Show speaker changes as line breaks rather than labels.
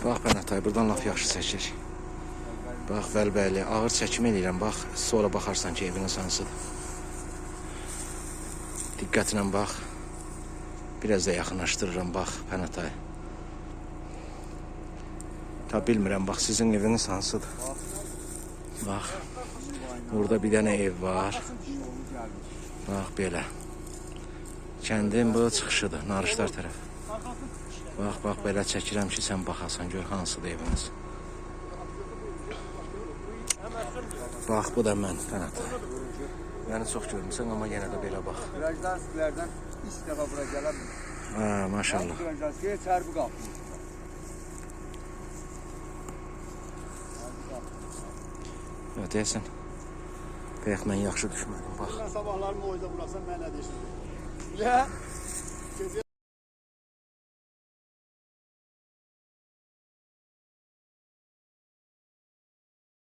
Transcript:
Bax Bənətay, buradan laf yaxşı çəkir. Bax Vəlbəyli, ağır çəkim eləyirəm. Bax, sonra baxarsan ki, evin sansıdır. Diqqətlə bax. Biraz da yaxınlaşdırıram, bax Bənətay. Ta bilmirəm, bax sizin eviniz hansıdır. Bax. Burada bir dənə ev var. Bax belə. Kəndin bu çıxışıdır, Narışlar tərəf. Bax, bax belə çəkirəm ki, sən baxasan, gör hansıdır eviniz. Bax, bu da mən, Fənat. Məni çox görmüsən, amma yenə də belə bax.
Virajdan sizlərdən ilk dəfə bura gələm.
Hə, maşallah.
Virajdan geç hərbi qapı.
Ya deyəsən. Bəyək mən yaxşı düşmədim, bax.
Sabahlarımı o yüzden bıraksam ben ne diyeceğim? Ya.